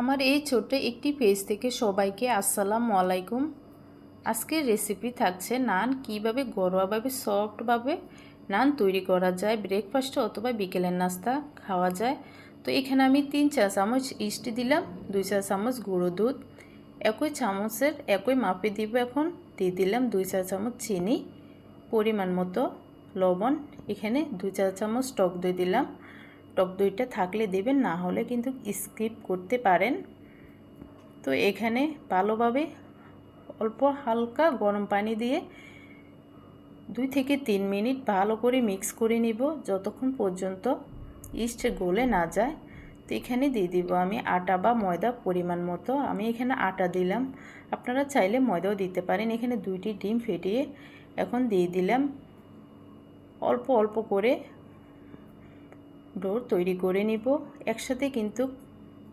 আমার এই ছোট্ট একটি পেজ থেকে সবাইকে আসসালামু আলাইকুম। আজকের রেসিপি থাকছে নান কীভাবে ঘরোয়াভাবে সফটভাবে নান তৈরি করা যায় ব্রেকফাস্টে অথবা বিকেলের নাস্তা খাওয়া যায়। তো এখানে আমি তিন চা চামচ ইস্ট দিলাম, দুই চা চামচ গুঁড়ো দুধ, একই চামচের একই মাপে দিব এখন, দিয়ে দিলাম দুই চা চামচ চিনি পরিমাণ মতো লবণ। এখানে দুই চা চামচ টক দই দিলাম। টক দইটা থাকলে দেবেন, না হলে কিন্তু স্কিপ করতে পারেন। তো এখানে ভালোভাবে অল্প হালকা গরম পানি দিয়ে দুই থেকে তিন মিনিট ভালো করে মিক্স করে নিব, যতক্ষণ পর্যন্ত ইস্ট গলে না যায়। তো এখানে দিয়ে দিব আমি আটা বা ময়দা পরিমাণ মতো। আমি এখানে আটা দিলাম। আপনারা চাইলে ময়দাও দিতে পারেন। এখানে দুইটি ডিম ফেটিয়ে এখন দিয়ে দিলাম। অল্প অল্প করে ডোর তৈরি করে নিব। একসাথে কিন্তু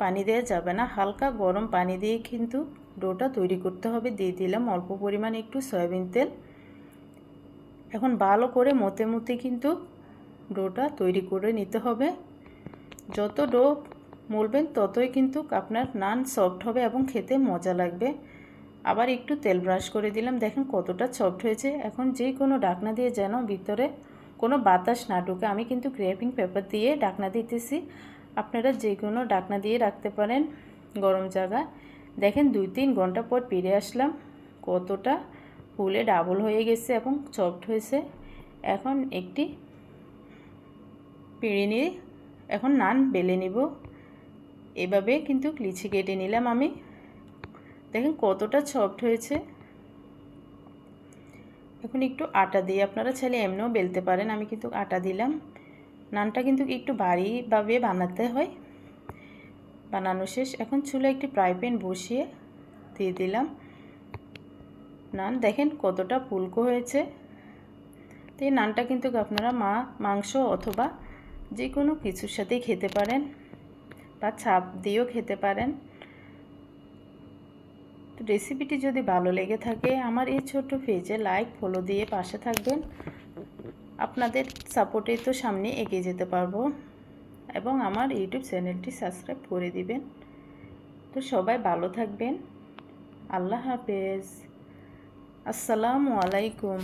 পানি দেওয়া যাবে না। হালকা গরম পানি দিয়ে কিন্তু ডোটা তৈরি করতে হবে। দিয়ে দিলাম অল্প পরিমাণে একটু সয়াবিন তেল। এখন ভালো করে মতে মতে কিন্তু ডোটা তৈরি করে নিতে হবে। যত ডো মলবেন ততই কিন্তু আপনার নান সফট হবে এবং খেতে মজা লাগবে। আবার একটু তেল ব্রাশ করে দিলাম। দেখেন কতটা সফট হয়েছে। এখন যে কোনো ডাকনা দিয়ে যেন ভিতরে কোনো বাতাস না ঢুকে আমি কিন্তু ক্রেপিং পেপার দিয়ে ডাকনা দিতেছি। আপনারা যে কোনো ডাকনা দিয়ে রাখতে পারেন গরম জায়গা। দেখেন দুই তিন ঘণ্টা পর ফিরে আসলাম। কতটা ফুলে ডাবল হয়ে গেছে এবং সফট হয়েছে। এখন একটি পিঁড়ি নিয়ে এখন নান বেলে নিব। এভাবে কিন্তু লিচি কেটে নিলাম আমি। দেখেন কতটা সফট হয়েছে। এখন একটু আটা দিয়ে আপনারা ছেলে এমনিও বেলতে পারেন, আমি কিন্তু আটা দিলাম। নানটা কিন্তু একটু ভারীভাবে বানাতে হয়। বানানো শেষ। এখন চুলে একটি ফ্রাই প্যান বসিয়ে দিয়ে দিলাম। নান দেখেন কতটা ফুলকো হয়েছে। তো এই নানটা কিন্তু আপনারা মা, মাংস অথবা যে কোনো কিছুর সাথেই খেতে পারেন বা ছাপ দিয়েও খেতে পারেন। তো রেসিপিটি যদি ভালো লেগে থাকে, আমার এই ছোট্ট পেজে লাইক ফলো দিয়ে পাশে থাকবেন। আপনাদের সাপোর্টে তো সামনে এগিয়ে যেতে পারব। এবং আমার ইউটিউব চ্যানেলটি সাবস্ক্রাইব করে দিবেন। তো সবাই ভালো থাকবেন। আল্লাহ হাফেজ। আসসালামু আলাইকুম।